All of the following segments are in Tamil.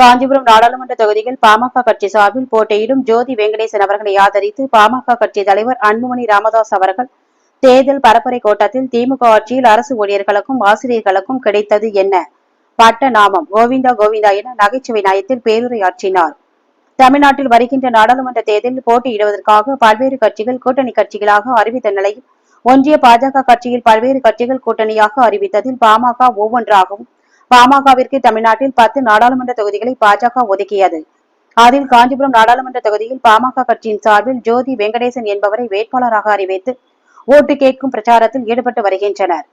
காஞ்சிபுரம் நாடாளுமன்ற தொகுதியில் பாமக கட்சி சார்பில் போட்டியிடும் ஜோதி வெங்கடேசன் அவர்களை ஆதரித்து பாமக கட்சி தலைவர் அன்புமணி ராமதாஸ் அவர்கள் தேர்தல் பரப்புரை கூட்டத்தில் திமுக ஆட்சியில் அரசு ஊழியர்களுக்கும் ஆசிரியர்களுக்கும் கிடைத்தது என்ன? பட்ட நாமம். கோவிந்தா கோவிந்தா என நகைச்சுவை நயத்தில் பேருரையாற்றினார். தமிழ்நாட்டில் வருகின்ற நாடாளுமன்ற தேர்தலில் போட்டியிடுவதற்காக பல்வேறு கட்சிகள் கூட்டணி கட்சிகளாக அறிவித்த நிலையில் ஒன்றிய பாஜக கட்சியில் பல்வேறு கட்சிகள் கூட்டணியாக அறிவித்ததில் பாமக ஒவ்வொன்றாகவும் பாமகவிற்கு தமிழ்நாட்டில் பத்து நாடாளுமன்ற தொகுதிகளை பாஜக ஒதுக்கியது. அதில் காஞ்சிபுரம் நாடாளுமன்ற தொகுதியில் பாமக கட்சியின் சார்பில் ஜோதி வெங்கடேசன் என்பவரை வேட்பாளராக அறிவித்து ஓட்டு கேட்கும் பிரச்சாரத்தில் ஈடுபட்டு வருகின்றனர்.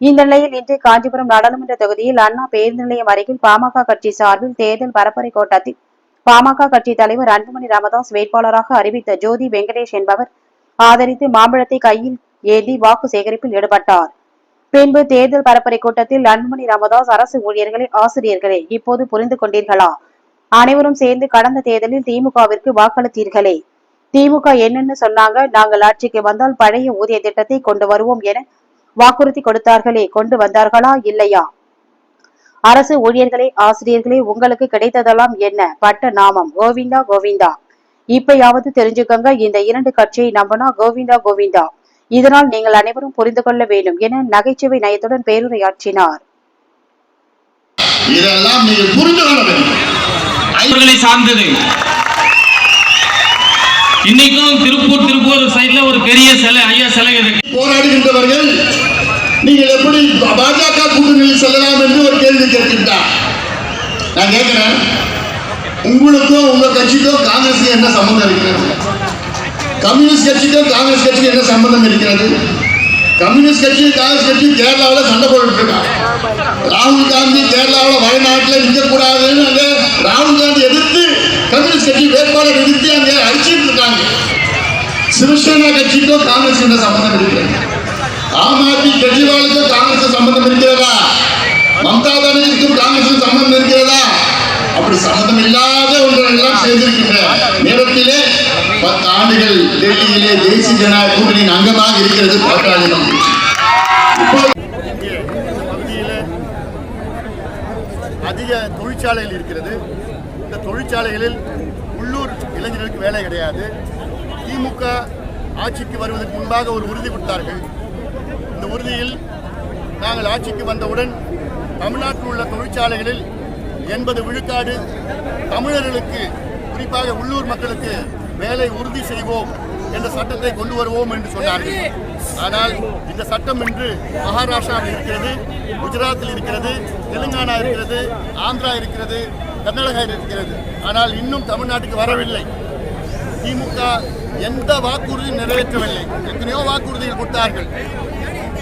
இந்த நிலையில் இன்று காஞ்சிபுரம் நாடாளுமன்ற தொகுதியில் அண்ணா பேருந்து நிலையம் அருகில் பாமக கட்சி சார்பில் தேர்தல் பரப்புரை கூட்டத்தில் பாமக கட்சி தலைவர் அன்புமணி ராமதாஸ் வேட்பாளராக அறிவித்த ஜோதி வெங்கடேஷ் என்பவர் ஆதரித்து மாம்பழத்தை கையில் ஏந்தி வாக்கு சேகரிப்பில் ஈடுபட்டார். பின்பு தேர்தல் பரப்புரை கூட்டத்தில் அன்புமணி ராமதாஸ் அரசு ஊழியர்களே ஆசிரியர்களே இப்போது புரிந்து கொண்டீர்களா? அனைவரும் சேர்ந்து கடந்த தேர்தலில் திமுகவிற்கு வாக்களித்தீர்களே. திமுக என்னன்னு சொன்னாங்க நாங்கள் ஆட்சிக்கு வந்தால் பழைய ஊதிய திட்டத்தை கொண்டு வருவோம் என வாக்குறுதி கொடுத்தார்களே கொண்டு வந்தார்களா இல்லையா? அரசு ஊழியர்களே ஆசிரியர்களே உங்களுக்கு கிடைத்ததெல்லாம் என்ன? பட்ட நாமம். கோவிந்தா கோவிந்தா. இப்பயாவது தெரிஞ்சுக்கங்க இந்த இரண்டு கட்சியை நம்பனா கோவிந்தா கோவிந்தா. இதனால் நீங்கள் அனைவரும் புரிந்து கொள்ள வேண்டும் என நகைச்சுவை நயத்துடன் பேருரையாற்றினார். இதெல்லாம் நீங்கள் புரிந்து கொள்ள வேண்டும். சார்ந்தது. இன்னைக்கும் திருப்பூர் திருப்பூர் சைடுல ஒரு பெரிய சிலை ஐயா சிலை இருக்கு. போராடுகின்றவர்கள் நீங்கள் எப்படி பாஜக கூட்டணியில் செல்லலாம் என்று ஒரு கேள்வி கேட்கின்றார். நான் கேட்கிறேன் உங்களுக்கும் உங்க கட்சிக்கும் காங்கிரஸுக்கும் என்ன சம்பந்தம் இருக்கிறது? கம்யூனிஸ்ட் கட்சிக்கும் காங்கிரஸ் கட்சிக்கும் என்ன சம்பந்தம் இருக்கிறது? கம்யூனிஸ்ட் கட்சி காங்கிரஸ் கட்சி கேரளாவில் சண்டை போட்டு ராகுல் காந்தி கேரளாவில் வயநாட்டில் நிற்கக்கூடாதுன்னு அங்கே ராகுல் காந்தி எதிர்த்து கம்யூனிஸ்ட் கட்சி வேட்பாளர் எதிர்த்து அங்கே அடிச்சிட்டு இருக்காங்க. சிவசேனா கட்சிக்கும் காங்கிரஸ் என்ன சம்பந்தம் இருக்கிறது? ஆம் ஆத்மி கெஜ்ரிவாலுக்கும் காங்கிரஸ் சம்பந்தம் இருக்கிறதா? மம்தா பானர்ஜிக்கும் காங்கிரஸ் சம்பந்தம் இருக்கிறதா? அப்படி சம்பந்தம் இல்லாத ஒன்றெல்லாம் செய்திருக்கின்ற பத்து ஆண்டுகள் டெல்லியிலே தேசிய ஜனநாயக கூட்டணியின் அங்கமாக இருக்கிறது பாட்டாளி இங்கே பகுதியில் அதிக தொழிற்சாலைகள் இருக்கிறது. இந்த தொழிற்சாலைகளில் உள்ளூர் இளைஞர்களுக்கு வேலை கிடையாது. திமுக ஆட்சிக்கு வருவதற்கு முன்பாக ஒரு உறுதி கொடுத்தார்கள். இந்த உறுதியில் நாங்கள் ஆட்சிக்கு வந்தவுடன் தமிழ்நாட்டில் உள்ள தொழிற்சாலைகளில் எண்பது விழுக்காடு தமிழர்களுக்கு குறிப்பாக உள்ளூர் மக்களுக்கு வேலை உறுதி செய்வோம் என்ற சட்டத்தை கொண்டு வருவோம் என்று சொன்னார்கள். ஆனால் இந்த சட்டம் இன்று மகாராஷ்டிராவில் இருக்கிறது குஜராத்தில் இருக்கிறது தெலுங்கானா இருக்கிறது ஆந்திரா இருக்கிறது கர்நாடகா இருக்கிறது. ஆனால் இன்னும் தமிழ்நாட்டுக்கு வரவில்லை. திமுக எந்த வாக்குறுதியும் நிறைவேற்றவில்லை. எத்தனையோ வாக்குறுதிகள் கொடுத்தார்கள்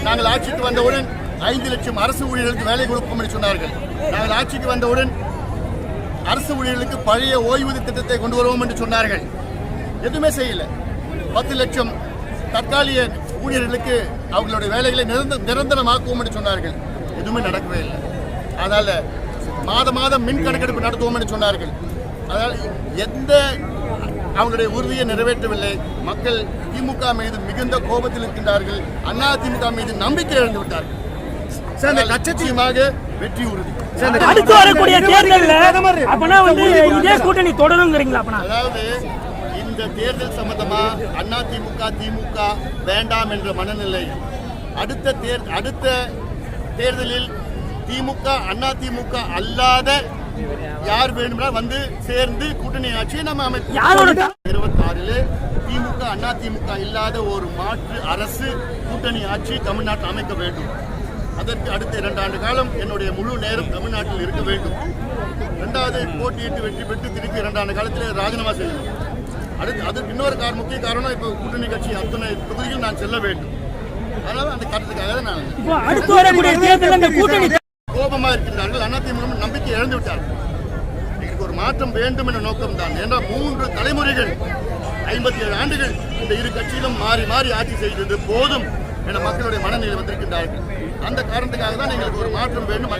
நாங்கள் ஆட்சிக்கு வந்தவுடன் ஐந்து லட்சம் அரசு ஊழியர்களுக்கு வேலை கொடுப்போம் என்று சொன்னார்கள். நாங்கள் ஆட்சிக்கு வந்தவுடன் அரசு ஊழியர்களுக்கு பழைய ஓய்வூதிய திட்டத்தை கொண்டு வருவோம் என்று சொன்னார்கள். எதுவுமே செய்யல. பத்து லட்சம் தற்காலிக ஊழியர்களுக்கு அவங்களுடைய வேலைகளை நிரந்த நிரந்தரமாக்குவோம் என்று சொன்னார்கள். எதுவுமே நடக்கவே இல்லை. அதனால மாத மாதம் மின் கணக்கெடுப்பு நடத்துவோம் என்று சொன்னார்கள். அதனால் எந்த அவங்களுடைய உறுதியை நிறைவேற்றவில்லை. மக்கள் திமுக மீது மிகுந்த கோபத்தில் இருக்கின்றார்கள். அண்ணா திமுக மீது நம்பிக்கை இழந்து விட்டார்கள். லட்சத்தியமாக வெற்றி உறுதி. அடுத்து வரக்கூடிய தேர்தல்ல அப்பனா வந்து இதே கூட்டணி தொடருங்கிறீங்களா அப்பனா? அதாவது இந்த தேர்தல் சம்பந்தமா அண்ணா திமுக திமுக வேண்டாம் என்ற மனநிலை. அடுத்த தேர் அடுத்த தேர்தலில் திமுக அண்ணா திமுக அல்லாத யார் வேணும்னா வந்து சேர்ந்து கூட்டணி ஆட்சியை நம்ம அமைப்போம். யாரோட த- இருபத்தாறில் திமுக அண்ணா திமுக இல்லாத ஒரு மாற்று அரசு கூட்டணி ஆட்சி தமிழ்நாட்டில் அமைக்க வேண்டும். அதற்கு அடுத்த இரண்டு ஆண்டு காலம் என்னுடைய முழு நேரம் தமிழ்நாட்டில் இருக்க வேண்டும். இரண்டாவது போட்டியிட்டு வெற்றி பெற்று திருப்பி இரண்டு ஆண்டு காலத்தில் ராஜினாமா செய்யணும். அடுத்து அதுக்கு இன்னொரு காரணம் முக்கிய காரணம் இப்போ கூட்டணி கட்சி அத்தனை தொகுதியில் நான் செல்ல வேண்டும். அதனால அந்த காரணத்துக்காக தான் நான் அடுத்து வரக்கூடிய தேர்தல்ல இந்த கூட்டணி கோபமா இருக்கின்றார்கள். அதிமுக நம்பிக்கை இழந்து விட்டார்கள் எங்களுக்கு ஒரு மாற்றம் வேண்டும் என்ற நோக்கம் தான். ஏன்னா மூன்று தலைமுறைகள் ஐம்பத்தி ஏழு ஆண்டுகள் இந்த இரு கட்சியிலும் மாறி மாறி ஆட்சி செய்தது போதும் என மக்களுடைய மனநிலை வந்திருக்கின்றார்கள். அந்த காரணத்துக்காக தான் எங்களுக்கு ஒரு மாற்றம் வேண்டும்.